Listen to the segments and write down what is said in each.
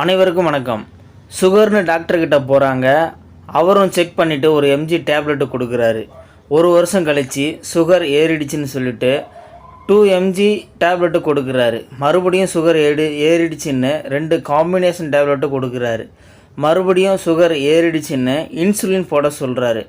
அனைவருக்கும் வணக்கம். சுகர்னு டாக்டர்கிட்ட போகிறாங்க அவரும் செக் பண்ணிவிட்டு ஒரு எம்ஜி டேப்லெட்டு கொடுக்குறாரு. ஒரு வருஷம் கழித்து சுகர் ஏறிடுச்சுன்னு சொல்லிட்டு டூ எம்ஜி டேப்லெட்டு கொடுக்குறாரு. மறுபடியும் சுகர் ஏடு ஏறிடுச்சின்னு ரெண்டு காம்பினேஷன் டேப்லெட்டு கொடுக்குறாரு. மறுபடியும் சுகர் ஏறிடுச்சின்னு இன்சுலின் போட சொல்கிறாரு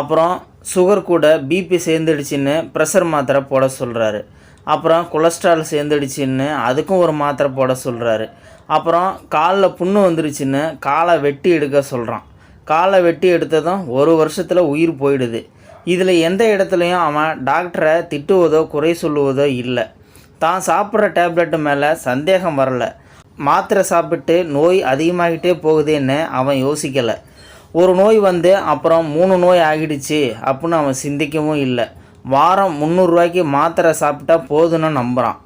அப்புறம் சுகர் கூட பிபி சேர்ந்துடுச்சின்னு ப்ரெஷர் மாத்திரை போட சொல்கிறாரு அப்புறம் கொலஸ்ட்ரால் சேர்ந்துடுச்சின்னு அதுக்கும் ஒரு மாத்திரை போட சொல்கிறாரு அப்புறம் காலில் புண்ணு வந்துருச்சுன்னு காலை வெட்டி எடுக்க சொல்கிறான் காலை வெட்டி எடுத்ததும் ஒரு வருஷத்தில் உயிர் போயிடுது. இதில் எந்த இடத்துலையும் அவன் டாக்டரை திட்டுவதோ குறை சொல்லுவதோ இல்லை. தான் சாப்பிட்ற டேப்லெட்டு மேலே சந்தேகம் வரல. மாத்திரை சாப்பிட்டு நோய் அதிகமாகிட்டே போகுதேன்னு அவன் யோசிக்கலை. ஒரு நோய் வந்து அப்புறம் மூணு நோய் ஆகிடுச்சு அப்படின்னு அவன் சிந்திக்கவும் இல்லை. வாரம் முந்நூறுரூவாய்க்கு மாத்திரை சாப்பிட்டா போதும்னு நம்புகிறான்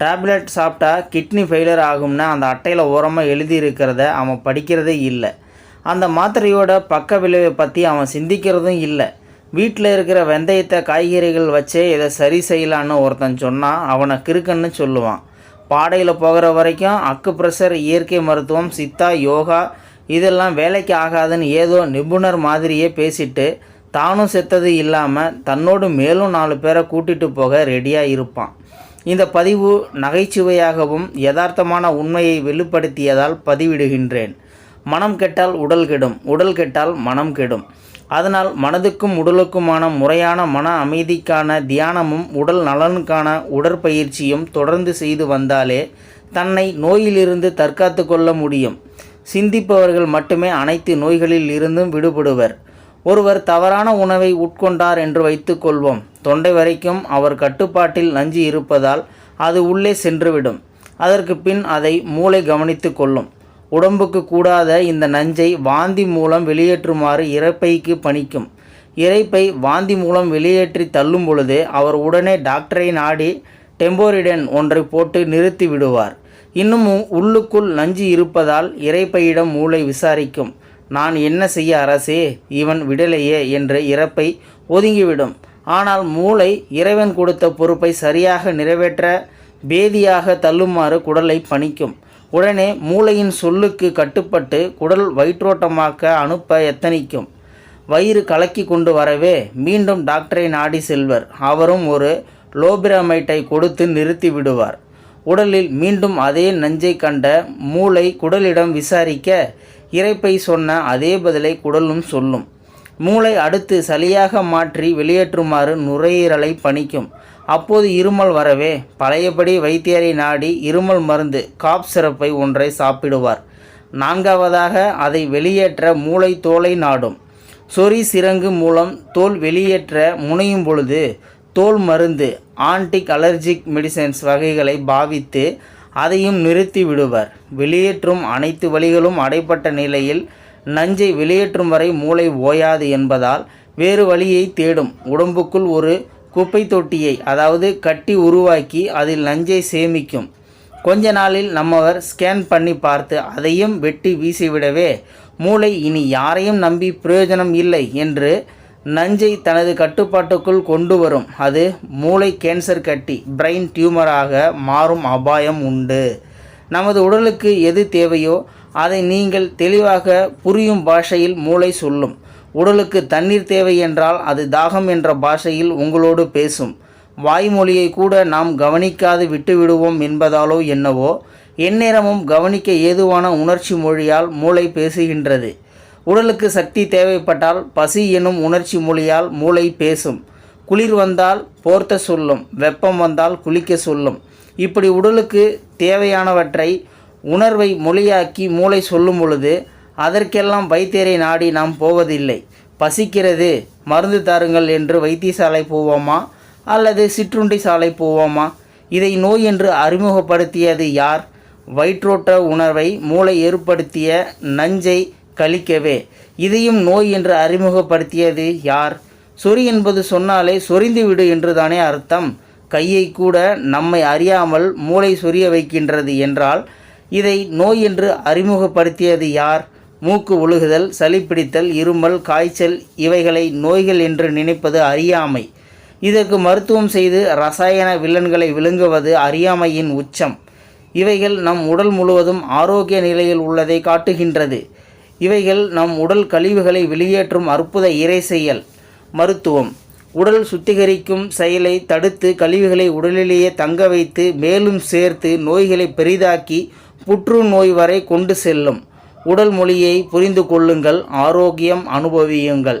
டேப்லெட் சாப்பிட்டா கிட்னி ஃபெயிலியர் ஆகும்னா அந்த அட்டையில் ஓரமாக எழுதியிருக்கிறத அவன் படிக்கிறதே இல்லை. அந்த மாத்திரையோட பக்க விளைவை பற்றி அவன் சிந்திக்கிறதும் இல்லை. வீட்டில் இருக்கிற வெந்தயத்தை காய்கறிகள் வச்சே இதை சரி செய்யலான்னு ஒருத்தன் சொன்னால் அவனை கிறுக்கன்னு சொல்லுவான். பாடையில் போகிற வரைக்கும் அக்கு ப்ரெஷர் இயற்கை மருத்துவம் சித்தா யோகா இதெல்லாம் வேலைக்கு ஆகாதுன்னு ஏதோ நிபுணர் மாதிரியே பேசிட்டு தானும் செத்தது இல்லாமல் தன்னோடு மேலும் நாலு பேரை கூட்டிட்டு போக ரெடியாக இருப்பான். இந்த பதிவு நகைச்சுவையாகவும் யதார்த்தமான உண்மையை வெளிப்படுத்தியதால் பதிவிடுகின்றேன். மனம் கெட்டால் உடல் கெடும் உடல் கெட்டால் மனம் கெடும். அதனால் மனதுக்கும் உடலுக்குமான முறையான மன அமைதிக்கான தியானமும் உடல் நலனுக்கான உடற்பயிற்சியும் தொடர்ந்து செய்து வந்தாலே தன்னை நோயிலிருந்து தற்காத்து கொள்ள முடியும். சிந்திப்பவர்கள் மட்டுமே அனைத்து நோய்களில் இருந்தும் விடுபடுவர். ஒருவர் தவறான உணவை உட்கொண்டார் என்று வைத்துக்கொள்வோம். தொண்டை வரைக்கும் அவர் கட்டுப்பாட்டில் நஞ்சு இருப்பதால் அது உள்ளே சென்றுவிடும். அதற்கு பின் அதை மூளை கவனித்து கொள்ளும். உடம்புக்கு கூடாத இந்த நஞ்சை வாந்தி மூலம் வெளியேற்றுமாறு இறப்பைக்கு பணிக்கும். இரைப்பை வாந்தி மூலம் வெளியேற்றி தள்ளும் பொழுது அவர் உடனே டாக்டரை நாடி டெம்போரிடன் ஒன்றை போட்டு நிறுத்தி விடுவார். இன்னும் உள்ளுக்குள் நஞ்சு இருப்பதால் இரைப்பையிடம் மூளை விசாரிக்கும். நான் என்ன செய்ய அரசே இவன் விடலையே என்று இறப்பை ஒதுங்கிவிடும். ஆனால் மூளை இறைவன் கொடுத்த பொறுப்பை சரியாக நிறைவேற்ற பேதியாக தள்ளுமாறு குடலை பணிக்கும். உடனே மூளையின் சொல்லுக்கு கட்டுப்பட்டு குடல் வயிற்றோட்டமாக்க அனுப்ப எத்தனிக்கும். வயிறு கலக்கி கொண்டு வரவே மீண்டும் டாக்டரை நாடி செல்வர். அவரும் ஒரு லோபிரமைட்டை கொடுத்து நிறுத்தி விடுவார். உடலில் மீண்டும் அதே நஞ்சை கண்ட மூளை குடலிடம் விசாரிக்க இரைப்பை சொன்ன அதே பதிலை குடலும் சொல்லும். மூளை அடுத்து சளியாக மாற்றி வெளியேற்றுமாறு நுரையீரலை பணிக்கும். அப்போது இருமல் வரவே பழையபடி வைத்தியரை நாடி இருமல் மருந்து காப் சிறப்பை ஒன்றை சாப்பிடுவார். நான்காவதாக அதை வெளியேற்ற மூளை தோலை நாடும். சொறி சிரங்கு மூலம் தோல் வெளியேற்ற முனையும் பொழுது தோல் மருந்து ஆன்டிக் அலர்ஜிக் மெடிசன்ஸ் வகைகளை பாவித்து அதையும் நிறுத்தி விடுவர். வெளியேற்றும் அனைத்து வழிகளும் அடைப்பட்ட நிலையில் நஞ்சை வெளியேற்றும் வரை மூளை ஓயாது என்பதால் வேறு வழியை தேடும். உடம்புக்குள் ஒரு குப்பை தொட்டியை அதாவது கட்டி உருவாக்கி அதில் நஞ்சை சேமிக்கும். கொஞ்ச நாளில் நம்மவர் ஸ்கேன் பண்ணி பார்த்து அதையும் வெட்டி வீசிவிடவே மூளை இனி யாரையும் நம்பி பிரயோஜனம் இல்லை என்று நஞ்சை தனது கட்டுப்பாட்டுக்குள் கொண்டு வரும். அது மூளை கேன்சர் கட்டி பிரெயின் டியூமராக மாறும் அபாயம் உண்டு. நமது உடலுக்கு எது தேவையோ அதை நீங்கள் தெளிவாக புரியும் பாஷையில் மூளை சொல்லும். உடலுக்கு தண்ணீர் தேவை என்றால் அது தாகம் என்ற பாஷையில் உங்களோடு பேசும். வாய்மொழியை கூட நாம் கவனிக்காது விட்டுவிடுவோம் என்பதாலோ என்னவோ எந்நேரமும் கவனிக்க ஏதுவான உணர்ச்சி மொழியால் மூளை பேசுகின்றது. உடலுக்கு சக்தி தேவைப்பட்டால் பசி எனும் உணர்ச்சி மொழியால் மூளை பேசும். குளிர் வந்தால் போர்த்த சொல்லும். வெப்பம் வந்தால் குளிக்க சொல்லும். இப்படி உடலுக்கு தேவையானவற்றை உணர்வை மொழியாக்கி மூளை சொல்லும் பொழுது அதற்கெல்லாம் வைத்தியரை நாடி நாம் போவதில்லை. பசிக்கிறது. மருந்து தாருங்கள் என்று வைத்தியசாலை போவோமா? அல்லது சிற்றுண்டி சாலை போவோமா? இதை நோய் என்று அறிமுகப்படுத்தியது யார்? வயிற்றோட்ட உணர்வை மூளை ஏற்படுத்திய நஞ்சை கழிக்கவே. இதையும் நோய் என்று அறிமுகப்படுத்தியது யார்? சொறி என்பது சொன்னாலே சொரிந்து விடு என்று தானே அர்த்தம். கையை கூட நம்மை அறியாமல் மூளை சொரிய வைக்கின்றது என்றால் இதை நோய் என்று அறிமுகப்படுத்தியது யார்? மூக்கு ஒழுகுதல் சளி பிடித்தல் இருமல் காய்ச்சல் இவைகளை நோய்கள் என்று நினைப்பது அறியாமை. இதற்கு மருத்துவம் செய்து ரசாயன வில்லன்களை விழுங்குவது அறியாமையின் உச்சம். இவைகள் நம் உடல் முழுவதும் ஆரோக்கிய நிலையில் உள்ளதை காட்டுகின்றது. இவைகள் நம் உடல் கழிவுகளை வெளியேற்றும் அற்புத இறை செயல் மருத்துவம். உடல் சுத்திகரிக்கும் செயலை தடுத்து கழிவுகளை உடலிலேயே தங்க வைத்து மேலும் சேர்த்து நோய்களை பெரிதாக்கி புற்றுநோய் வரை கொண்டு செல்லும். உடல் மொழியை புரிந்து கொள்ளுங்கள். ஆரோக்கியம் அனுபவியுங்கள்.